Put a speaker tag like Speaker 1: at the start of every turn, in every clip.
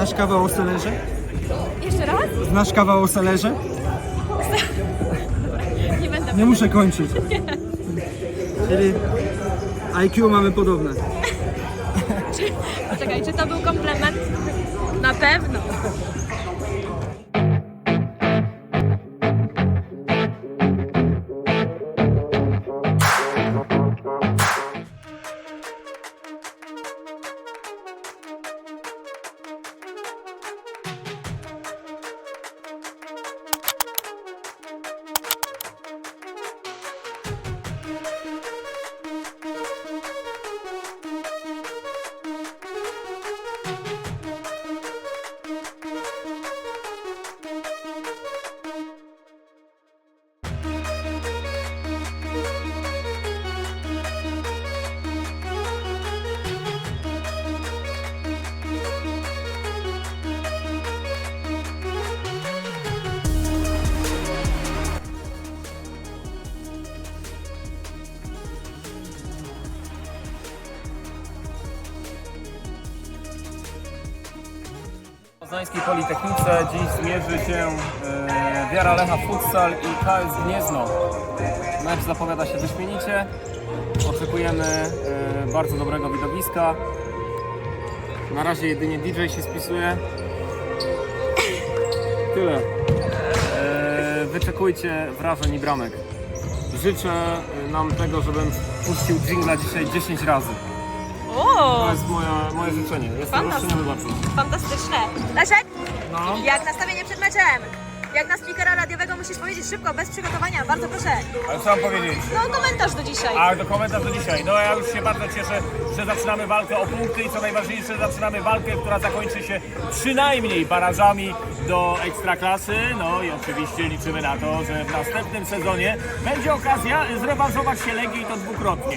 Speaker 1: Znasz kawał o selerze?
Speaker 2: Jeszcze raz?
Speaker 1: Znasz kawał o selerze?
Speaker 2: Nie będę.
Speaker 1: Nie muszę kończyć. Czyli IQ mamy podobne.
Speaker 2: Poczekaj, czy to był komplement? Na pewno.
Speaker 3: Poznańskiej Politechnice dziś zmierzy się e, Wiara Lecha Futsal i KS Gniezno. Mecz zapowiada się wyśmienicie. Oczekujemy e, bardzo dobrego widowiska. Na razie jedynie DJ się spisuje. Tyle. E, wyczekujcie wrażeń i bramek. Życzę nam tego, żebym puścił dżingla dzisiaj 10 razy. To
Speaker 2: O,
Speaker 3: jest moje, moje życzenie. Jestem roszczeniowy bardzo.
Speaker 2: fantastyczne. Leszek,
Speaker 3: No.
Speaker 2: jak nastawienie przed meczem? Jak na speakera radiowego musisz powiedzieć szybko, bez przygotowania, bardzo proszę.
Speaker 4: Ale co mam powiedzieć?
Speaker 2: No komentarz do dzisiaj.
Speaker 4: A do komentarz do dzisiaj. No ja już się bardzo cieszę, że zaczynamy walkę o punkty i co najważniejsze, zaczynamy walkę, która zakończy się przynajmniej barażami do ekstraklasy. No i oczywiście liczymy na to, że w następnym sezonie będzie okazja zrewanżować się Legii i to dwukrotnie.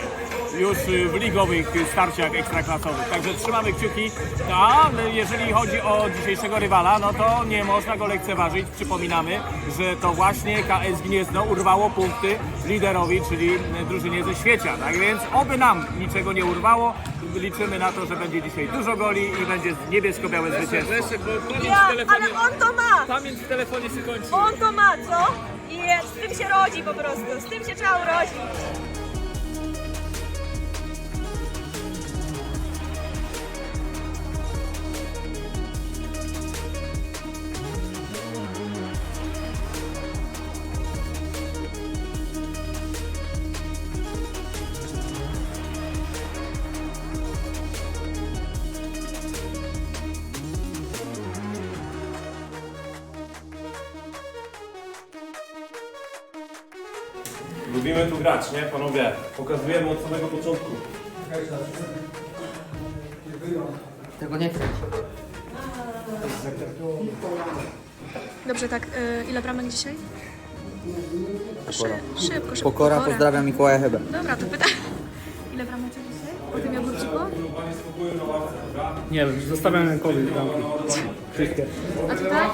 Speaker 4: Już y, w ligowych starciach ekstraklasowych. Także trzymamy kciuki. A jeżeli chodzi o dzisiejszego rywala, no to nie można go lekceważyć. Przypominamy, że to właśnie KS Gniezno urwało punkty liderowi, czyli drużynie ze Świecia. Tak więc oby nam niczego nie urwało. Liczymy na to, że będzie dzisiaj dużo goli i będzie niebiesko-białe zwycięstwo.
Speaker 3: Leszek, bo pamięć
Speaker 2: Ja,
Speaker 3: w telefonie,
Speaker 2: ale on to ma!
Speaker 3: pamięć w telefonie się kończy.
Speaker 2: On to ma, co? I z tym się rodzi po prostu, z tym się trzeba urodzić.
Speaker 4: Lubimy tu grać, nie panowie? Pokazujemy od samego początku.
Speaker 5: Tego nie chcę.
Speaker 2: Dobrze, tak, y, ile bramek dzisiaj? Szy, szybko, szybko.
Speaker 5: Pokora, pozdrawiam Mikołaja Hebę.
Speaker 2: Dobra, to pytam. Ile bramek tym jogurciku?
Speaker 1: Nie wiem, zostawiam rękowi bramki. Wszystkie.
Speaker 2: A ty tak?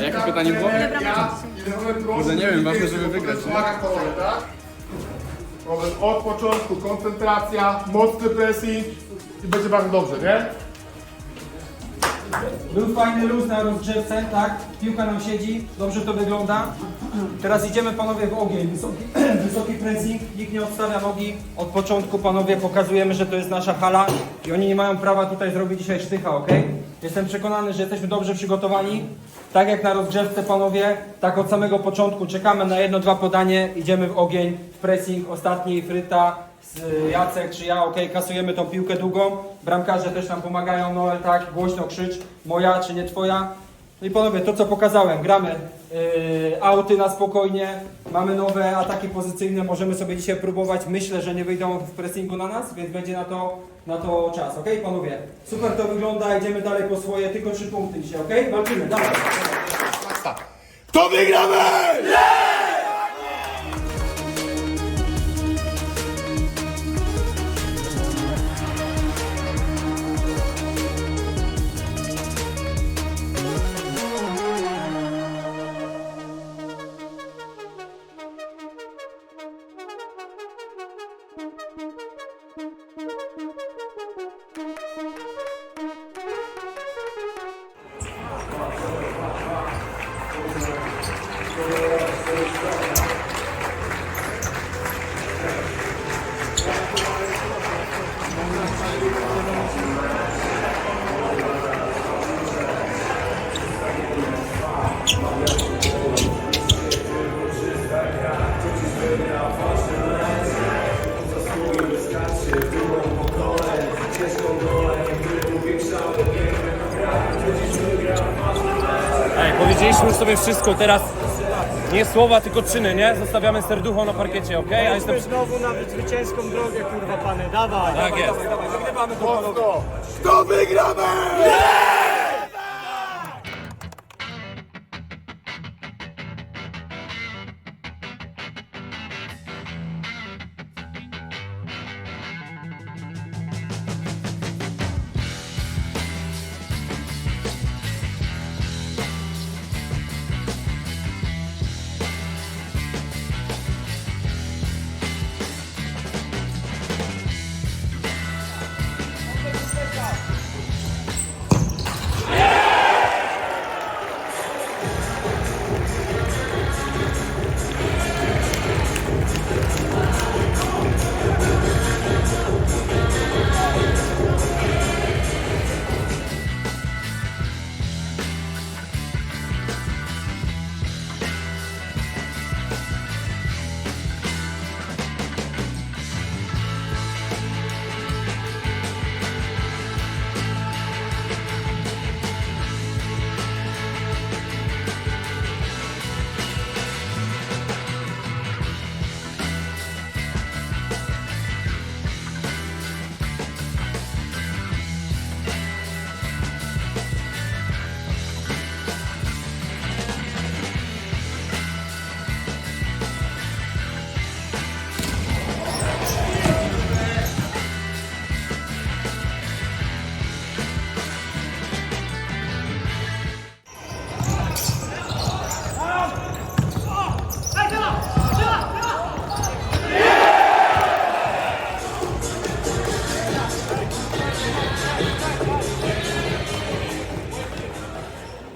Speaker 3: Jakie pytanie było?
Speaker 2: Ile bramek dzisiaj?
Speaker 3: Kurde, nie wiem, ważne, żeby wygrać.
Speaker 6: Od początku koncentracja, mocny pressing i będzie bardzo dobrze, nie?
Speaker 1: Był fajny luz na rozgrzewce, tak? Piłka nam siedzi, dobrze to wygląda. Teraz idziemy panowie w ogień. Wysoki, wysoki pressing, nikt nie odstawia nogi. Od początku panowie pokazujemy, że to jest nasza hala i oni nie mają prawa tutaj zrobić dzisiaj sztycha, ok? Jestem przekonany, że jesteśmy dobrze przygotowani. Tak jak na rozgrzewce panowie, tak od samego początku czekamy na jedno, dwa podanie, idziemy w ogień, w pressing, ostatni fryta, Jacek czy ja, ok, kasujemy tą piłkę długą. Bramkarze też nam pomagają, Noel, tak, głośno krzycz, moja czy nie twoja. No i panowie, to co pokazałem, gramy yy, auty na spokojnie, mamy nowe ataki pozycyjne, możemy sobie dzisiaj próbować. Myślę, że nie wyjdą w pressingu na nas, więc będzie na to, na to czas, ok, panowie? Super to wygląda, idziemy dalej po swoje, tylko trzy punkty dzisiaj, ok? Walczymy, dawaj.
Speaker 6: To wygramy!
Speaker 7: Powiedzieliśmy już sobie wszystko, teraz nie słowa, tylko czyny, nie? Zostawiamy serducho na parkiecie, ok? A jestem...
Speaker 3: znowu na zwycięską drogę, kurwa pany, dawaj.
Speaker 7: Tak jest.
Speaker 6: Mocno. Kto wygramy?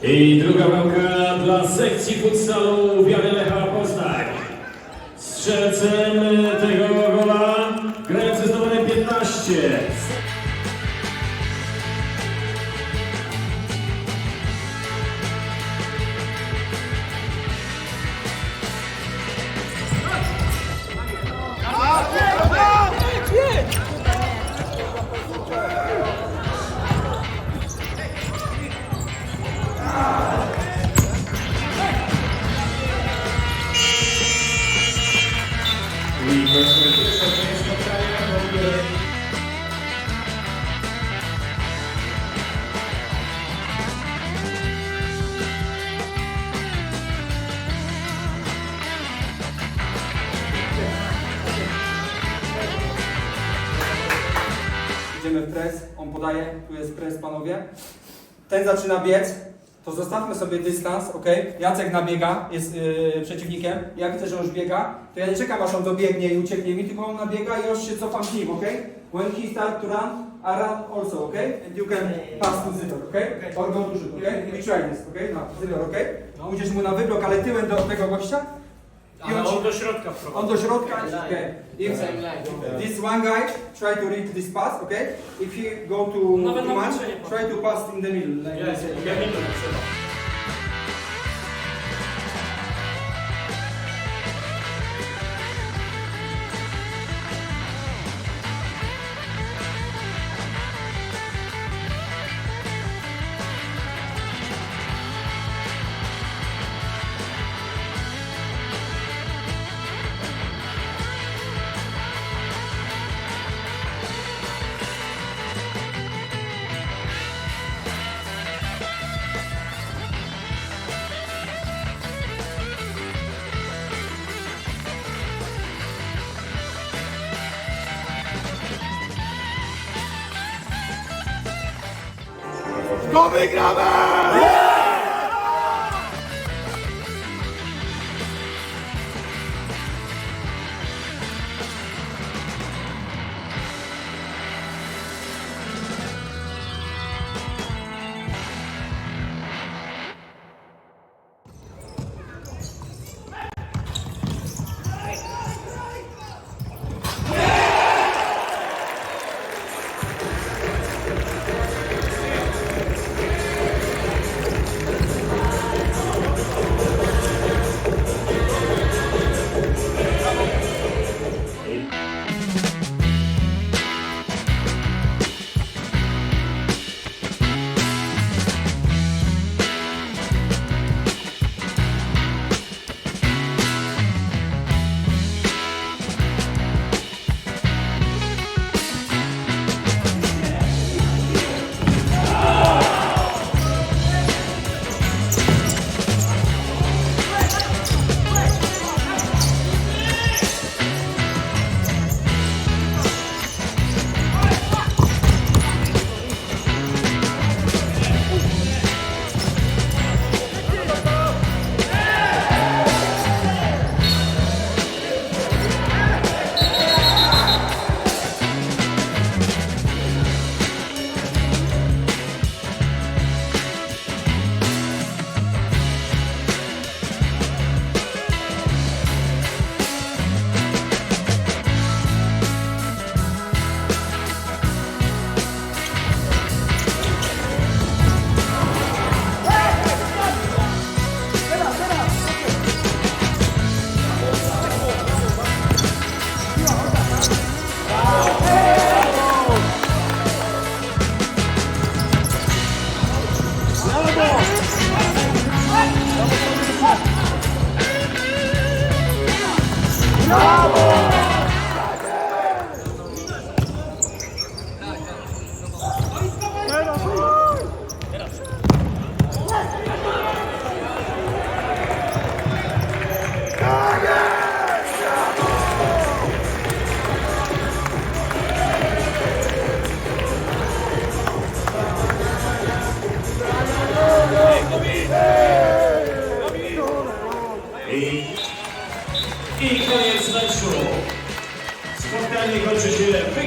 Speaker 4: I druga bramka dla sekcji futsalu Wiary Lecha Poznań. Strzelcem tego gola grający z numerem 15.
Speaker 1: On podaje, tu jest pres panowie. Ten zaczyna biec, to zostawmy sobie dystans, ok? Jacek nabiega, jest yy, przeciwnikiem. Ja widzę, że już biega, to ja nie czekam aż on dobiegnie i ucieknie mi, tylko on nabiega i już się cofam z nim, ok? When he start to run, I run also, ok? And you can pass to Zydor, ok? Or go to ok? We try this, ok? No, Zydor, ok? Pójdziesz mu na wyblok, ale tyłem do tego gościa. I on,
Speaker 3: do środka
Speaker 1: on do środka, okay. If this one guy try to read this pass, okay? If he go to too much, try to pass in the middle. Like?
Speaker 6: Kto wygramy?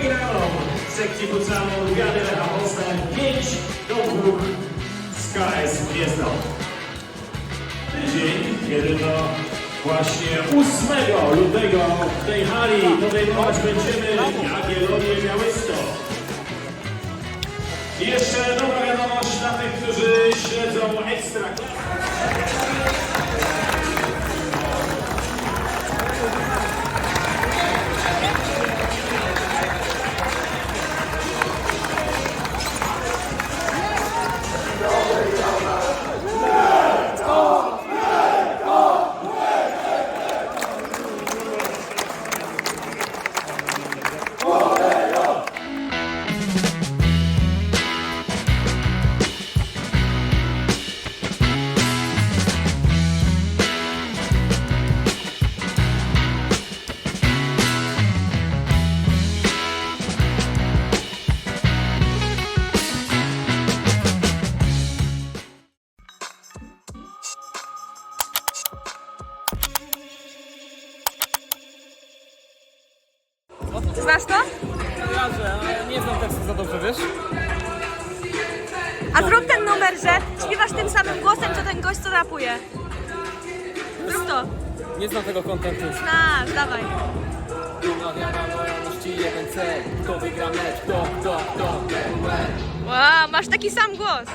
Speaker 4: Wygraną sekcji futsalu Wiany Lecha Poznań 5 do 2 z KS Gniezno. Tydzień, kiedy to właśnie 8 lutego w tej hali podejmować będziemy Jagiellonię Białystok. I jeszcze dobra wiadomość dla tych, którzy śledzą Ekstraklasę.
Speaker 2: Znasz to?
Speaker 3: Kojarzę, ale nie znam tekstu za dobrze, wiesz?
Speaker 2: A zrób ten numer, że śpiewasz tym samym głosem, co ten gość, co rapuje. Zrób to.
Speaker 3: Nie znam tego kontentu.
Speaker 2: Znasz, dawaj.
Speaker 3: Pełna wiara, lojalności, jeden cel. Kto wygra mecz, kto, kto, kto.
Speaker 2: Wow, masz taki sam głos.